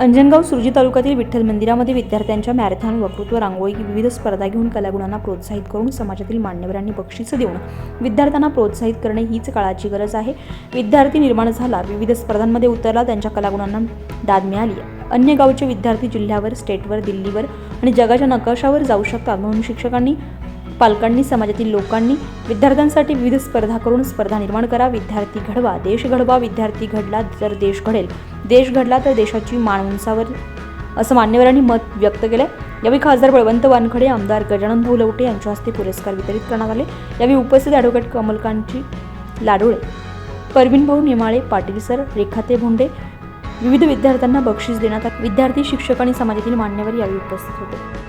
अंजनगाव सुरजी तालुक्यातील विठ्ठल मंदिरामध्ये विद्यार्थ्यांच्या मॅरेथॉन वक्तृत्व रांगोळी विविध स्पर्धा घेऊन कलागुणांना प्रोत्साहित करून समाजातील मान्यवरांनी बक्षिसं देऊन विद्यार्थ्यांना प्रोत्साहित करणे हीच काळाची गरज आहे. विद्यार्थी निर्माण झाला विविध स्पर्धांमध्ये उतरला त्यांच्या कलागुणांना दाद मिळाली. अन्य गावचे विद्यार्थी जिल्ह्यावर स्टेटवर दिल्लीवर आणि जगाच्या नकाशावर जाऊ शकतात म्हणून शिक्षकांनी पालकांनी समाजातील लोकांनी विद्यार्थ्यांसाठी विविध स्पर्धा करून स्पर्धा निर्माण करा विद्यार्थी घडवा देश घडवा विद्यार्थी घडला तर देश घडेल. देश घडला तर देशाची मान उंचावर असं मान्यवरांनी मत व्यक्त केलं यावेळी खासदार बळवंत वानखडे आमदार गजानन भाऊ लवटे यांच्या हस्ते पुरस्कार वितरित करण्यात आले. यावेळी उपस्थित ॲडव्होकेट कमलकांची लाडोळे परवीन भाऊ निमाळे पाटील सर रेखाते भोंडे विविध विद्यार्थ्यांना बक्षीस देण्यात विद्यार्थी शिक्षक आणि समाजातील मान्यवर यावेळी उपस्थित होते.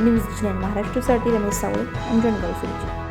न्यूज चॅनल महाराष्ट्रसाठी रमेश सावळे अंजनगाव सुरजी